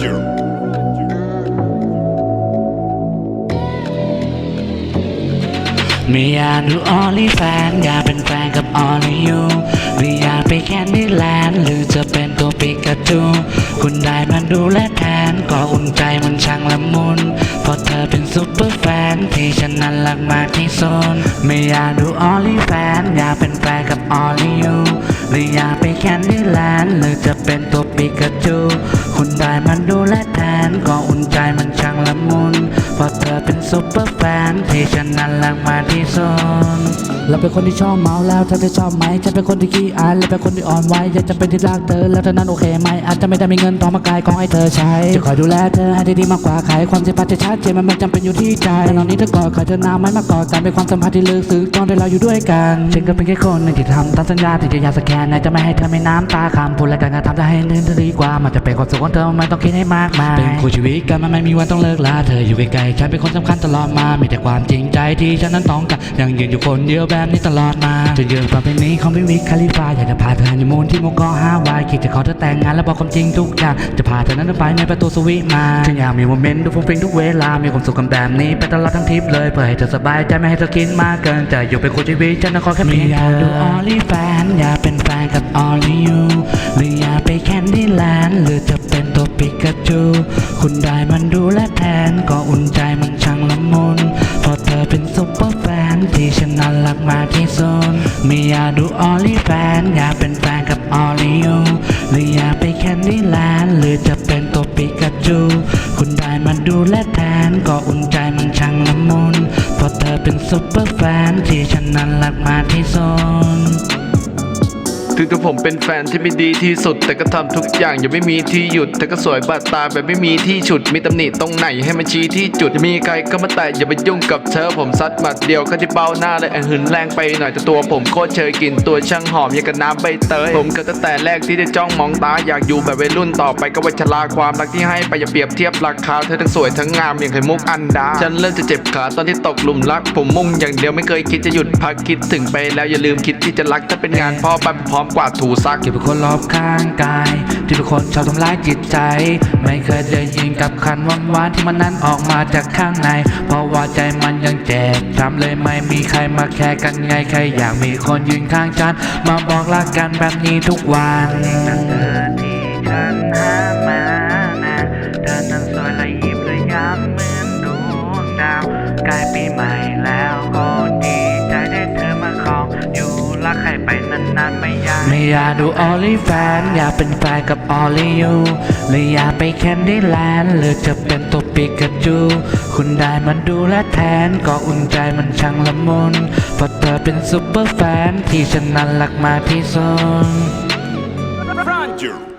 ไม่อยากดูออลี่แฟนอยากเป็นแฟนกับออลี่ยูไม่อยากไปแคนดี้แลนด์หรือจะเป็นตัวปิกาจูคุณได้มันดูและแทนก็อุ่นใจมันช่างละมุนเพราะเธอเป็นซุปเปอร์แฟนที่ฉันนั้นรักมากที่สุดไม่อยากดูออลี่แฟนอยากเป็นแฟนกับออลี่ยูไม่อยากไปแคนดี้แลนด์หรือจะเป็นตัว ปิกาจูคุณได้มันดูแลแทนก็อุ่นใจมันช่างละมุนเพราะเธอเป็นซุปเปอร์ แฟนที่ฉันนั้นรักมากที่สุดเราเป็นคนที่ชอบเมาแล้วเธอจะชอบไหมฉันเป็นคนที่ขี้อายและเป็นคนที่อ่อนไหวอยากจะเป็นที่รักเธอแล้วเธอนั้นโอเคไหมอาจจะไม่ได้มีเงินทองมากายของให้เธอใช้จะคอยดูแลเธอให้ได้ดีมากกว่าขายความสัมพันธ์จะชัดเจนมันไม่จำเป็นอยู่ที่ใจแต่ตอนนี้เธอกอดคอยเธอนานไหมมากอดกันเป็นความสัมพันธ์ที่ลึกซึ้งตอนที่เราอยู่ด้วยกันฉันก็เป็นแค่คนหนึ่งที่ทำตามสัญญาที่จะอยากสแกนไหนจะไม่ให้เธอไม่น้ำตาคำพูดและการกระทำจะให้เนื้อดีกว่ามันจะเป็นความสุขของเธอไม่ต้องคิดให้มากมายเป็นคู่ชีวิตกันมันไม่มีวันต้องเลิกลาเธออยู่ใกล้ๆฉันเป็นคนสำคัญตลอดมามีแต่ความจริงใจที่ฉันนั้นต้องการยังยืนอยู่คนเดียวแบบนี้ตลอดมาจะยืนฟังเพลงนี้ของพี่วิคคาลิฟาอยากจะพาเธอฮันนีมูนที่หมุกเกาะฮาวายคิดจะขอเธอแต่งงานและบอกความจริงทุกอย่างจะพาเธอนั้นไปในประตูสวิมาฉันอยากมีโมเมนต์ดูฟุ้งฟิ้งทุกเวลามีความสุขกับแบบนี้ไปตลอดทั้งทริปเลยเพื่อให้เธอสบายใจไม่ให้เธอคิดมากเกินจะอยู่เป็นคู่ชีวิตฉันนั้นขอแค่เพียงอยากดูออลี่แฟนอยากเป็นแฟนกับออลี่ยูหรืออยากไปแคนดี้แลนด์หรือจะเป็นตัวปิกาจูคุณได้มันดูแลแทนก็อุ่นใจมัน ไม่อยากดูออลี่แฟนอยากเป็นแฟนกับออลี่ยูหรืออยากไปแคนดี้แลนด์หรือจะเป็นตัวปิกาจู คุณได้มาดูและแทนก็อุ่นใจมันช่างละมุนเพราะเธอเป็นซุปเปอร์แฟนที่ฉันนั้นรักมาที่สุด ถึงตัวผมเป็นแฟนที่ไม่ดีที่สุด แต่ก็ทำทุกอย่างยังไม่มีที่หยุด แต่ก็สวยบาดตาแบบไม่มีที่ฉุด มีตำหนิตรงไหนให้มันชี้ที่จุดจะมีใครก็มาแตะอย่าไปยุ่งกับเธอผมซัดหมัดเดียวก็ที่เบ้าหน้าเลยหืนแรงไปหน่อยแต่ตัวผมโคตรเชยกลินตัวช่างหอมอย่างกับน้ำใบเตยผมก็ตั้งแต่แรกที่ได้จ้องมองตาอยากอยู่แบบวัยรุ่นต่อไปก็วัชราความรักที่ให้ไปอย่าเปรียบเทียบราคาเธอทั้งสวยทั้งงามอย่างไข่มุกอันดาฉันเริ่มจะเจ็บขาตอนที่ตกหลุมรัก ผมมุ่งอย่างเดียวไม่เคยคิดจะหยุดพักคิดถึงไปแล้วอย่าลืมคิดที่จะรักถ้าเป็นงานพ่อไปพร้อมกวาดถูซักที่เป็นคนรอบข้างกาย ที่เป็นคนชอบทำร้ายจิตใจ ไม่เคยได้ยินกับคันหวานหวานๆที่มันนั้นออกมาจากข้างใน เพราะว่าใจมันยังเจ็บทำเลยไม่มีใครมาแคร์กันไงใครอยากมีคนยืนข้างฉัน มาบอกรักกันแบบนี้ทุกวันนั่นเธอที่ฉันหามานะเธอนั้นสวยและยิ้มและย้ำเหมือนดวงดาวใกล้ปีใหม่แล้วก็ดีใจได้เธอมาครองอยู่รักใครไปนานๆไม่ยากไม่ อยากดูออลี่แฟนอยากเป็นแฟนกับออลี่ยูเลยอยากไปแคนดี้แลนด์หรือจะเป็นตัวปิกาจู คุณได้มันดูและแทนก็อุ่นใจมันช่างละมุนเพราะเธอเป็นซุปเปอร์แฟนที่ฉันนั้นรักมากที่สุด Ranger.